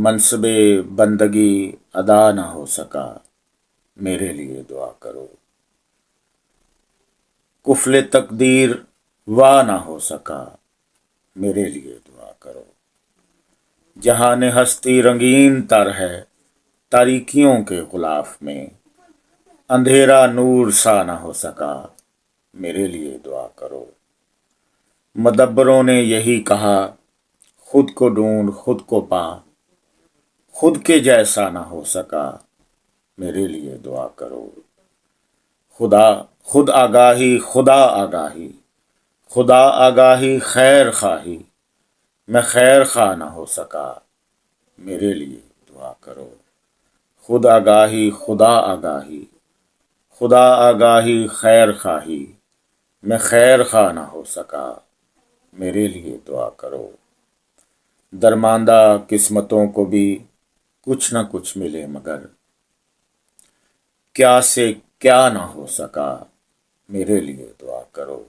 منصب بندگی ادا نہ ہو سکا، میرے لیے دعا کرو۔ کفل تقدیر وا نہ ہو سکا، میرے لیے دعا کرو۔ جہان ہستی رنگین تر ہے تاریکیوں کے غلاف میں، اندھیرا نور سا نہ ہو سکا، میرے لیے دعا کرو۔ مدبروں نے یہی کہا، خود کو ڈھونڈ، خود کو پا۔ خود کے جیسا نہ ہو سکا، میرے لیے دعا کرو۔ خدا، خود آگاہی، خدا آگاہی۔ خدا آگاہی خیر خواہی۔ میں خیر خواہ نہ ہو سکا، میرے لیے دعا کرو۔ خود آگاہی، خدا آگاہی۔ خدا آگاہی خیر خواہی۔ میں خیر خواہ نہ ہو سکا، میرے لیے دعا کرو۔ درماندہ قسمتوں کو بھی کچھ نہ کچھ ملے مگر کیا سے کیا نہ ہو سکا، میرے لیے دعا کرو۔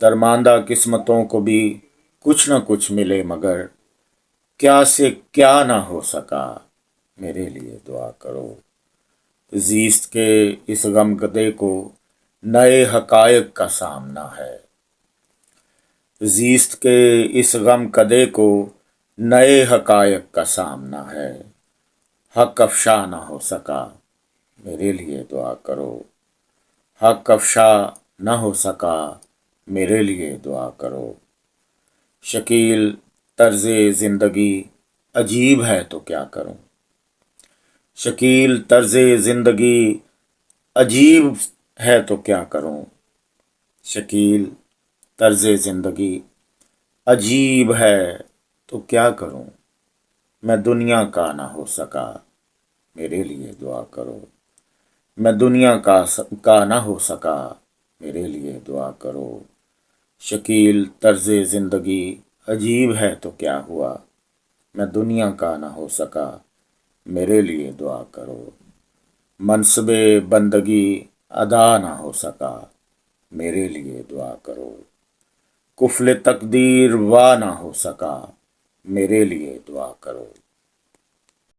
درماندہ قسمتوں کو بھی کچھ نہ کچھ ملے مگر کیا سے کیا نہ ہو سکا، میرے لیے دعا کرو۔ زیست کے اس غم گدے کو نئے حقائق کا سامنا ہے۔ زیست کے اس غم کدے کو نئے حقائق کا سامنا ہے۔ حق افشا نہ ہو سکا۔ میرے لیے دعا کرو۔ حق افشا نہ ہو سکا۔ میرے لیے دعا کرو۔ شکیل، طرز زندگی عجیب ہے تو کیا کروں؟ شکیل، طرز زندگی عجیب ہے تو کیا کروں؟ شکیل، طرز زندگی عجیب ہے۔ تو کیا کروں؟ میں دنیا کا نہ ہو سکا۔ میرے لیے دعا کرو۔ میں دنیا کا کا نہ ہو سکا۔ میرے لیے دعا کرو۔ شکیل طرز زندگی عجیب ہے تو کیا ہوا؟ میں دنیا کا نہ ہو سکا۔ میرے لیے دعا کرو۔ منصب بندگی ادا نہ ہو سکا۔ میرے لیے دعا کرو۔ کفل تقدیر وا نہ ہو سکا۔ میرے لیے دعا کرو۔